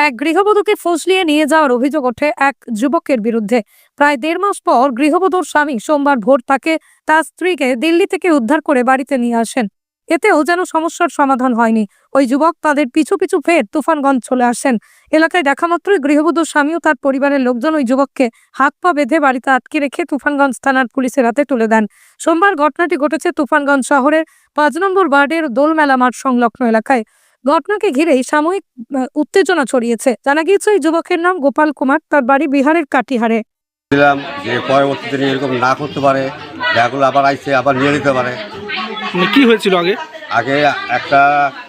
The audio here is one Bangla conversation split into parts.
এক গৃহবধূকে ফসলিয়ে নিয়ে যাওয়ার অভিযোগ ওঠে এক যুবকের বিরুদ্ধে। প্রায় দেড় মাস পর গৃহবধূর স্বামী সোমবার ভোর তাকে তার স্ত্রীকে দিল্লি থেকে উদ্ধার করে বাড়িতে নিয়ে আসেন। এতেও যেন সমস্যার সমাধান হয়নি। ওই যুবক তাদের পিছু পিছু ফের তুফানগঞ্জ চলে আসেন। এলাকায় দেখা মাত্রই গৃহবধূর স্বামী ও তার পরিবারের লোকজন ওই যুবককে হাত পা বেঁধে বাড়িতে আটকে রেখে তুফানগঞ্জ থানার পুলিশের হাতে তুলে দেন। সোমবার ঘটনাটি ঘটেছে তুফানগঞ্জ শহরের পাঁচ নম্বর ওয়ার্ডের দোলমেলা মাঠ সংলগ্ন এলাকায়। ঘটনাকে ঘিরেই সাময়িক উত্তেজনা ছড়িয়েছে। জানা গিয়েছে এই যুবকের নাম গোপাল কুমার তার বাড়ি বিহারের কাটিহারে। দিলাম যে পরবর্তীতে এরকম না করতে পারে ব্যাগগুলো আবার আইসে আবার নিয়ে নিতে পারে। মানে কি হয়েছিল আগে? আগে একটা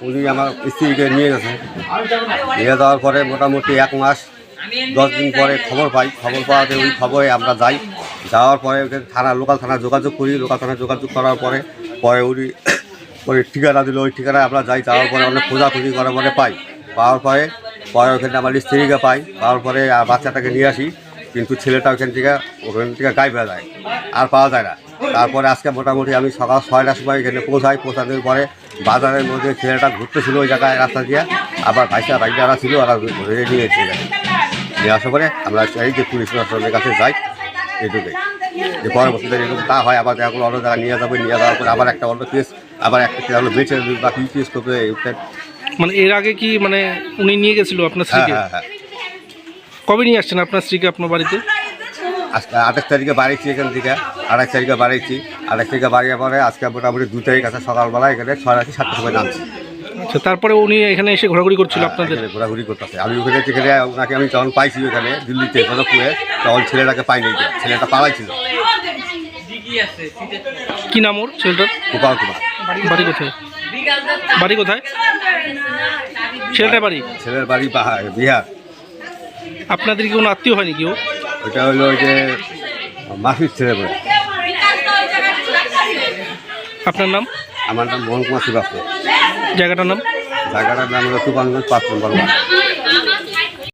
উনি আমার স্ত্রীকে নিয়ে গেছে। নিয়ে যাওয়ার পরে মোটামুটি এক মাস দশ দিন পরে খবর পাই। খবর পাওয়াতে ওই খবরে আমরা যাই। যাওয়ার পরে থানা লোকাল থানা যোগাযোগ করি। লোকাল থানা যোগাযোগ করার পরে পরে উনি পরে ঠিকানা দিল, ওই ঠিকানায় আমরা যাই, যাওয়ার পরে অনেক খোঁজাখুঁজি করার পরে পাই। পাওয়ার পরে পরে ওখানে আমার স্ত্রীকে পাই। পাওয়ার পরে আর বাচ্চাটাকে নিয়ে আসি, কিন্তু ছেলেটা ওখান থেকে ওখান থেকে গায়েব হয়ে যায়, আর পাওয়া যায় না। তারপরে আজকে মোটামুটি আমি সকাল ছয়টার সময় এখানে পৌঁছাই, পৌঁছানোর পরে বাজারের মধ্যে ছেলেটা ঘুরতেছিল ওই জায়গায় রাস্তা দিয়ে। আবার ভাইসা ভাই যারা ছিল, ওরা ধরে নিয়ে এসে নিয়ে আসার পরে আমরা এই যে পুলিশ প্রশাসনের কাছে যাই এইটুকুই যে পরবর্তীতে এরকম তা হয়। আবার দেখা গেলো অন্য জায়গায় নিয়ে যাবে নিয়ে যাওয়ার পরে আবার একটা অন্য কেস আবার একটা কেস হলো বেঁচে বা কি কেস করবে মানে এর আগে কি মানে উনি নিয়ে গেছিল আপনার হ্যাঁ স্ত্রীকে? হ্যাঁ হ্যাঁ। কবে নিয়ে আসছেন আপনার স্ত্রীকে আপনার বাড়িতে? আজকে আঠাশ তারিখে বাড়িয়েছি এখান থেকে। আঠাশ তারিখে বাড়িয়েছি আঠাশ তারিখে বাড়িয়ে পরে আজকে মোটামুটি দু তারিখ আছে সকালবেলা এখানে ছয় রাত্রি সাতটার সময় নামছি। আচ্ছা তারপরে উনি এখানে এসে ঘোরাঘুরি করছিল আপনাদের? এখানে ঘোরাঘুরি করতেছে। আমি ওখানে যেখানে ওনাকে আমি যখন পাইছি ওখানে দিল্লিতে সদরপুরে তখন ছেলেটাকে পাইনি। ছেলেটা পালাই ছিল। কি নাম ওর ছেলেটার? গোপাল কুমার। বাড়ি কোথায়? বাড়ি কোথায়? ছেলেটার বাড়ি? ছেলের বাড়ি বিহার। আপনাদের কি কোনো আত্মীয় হয়নি কেউ ওইটা হলো ওই যে মাসির ছেলে বলে। আপনার নাম? আমার নাম মোহন কুমার শ্রীবাস্তব। জায়গাটার নাম জায়গাটার নাম হলো তুফানগঞ্জ পাঁচ number ward.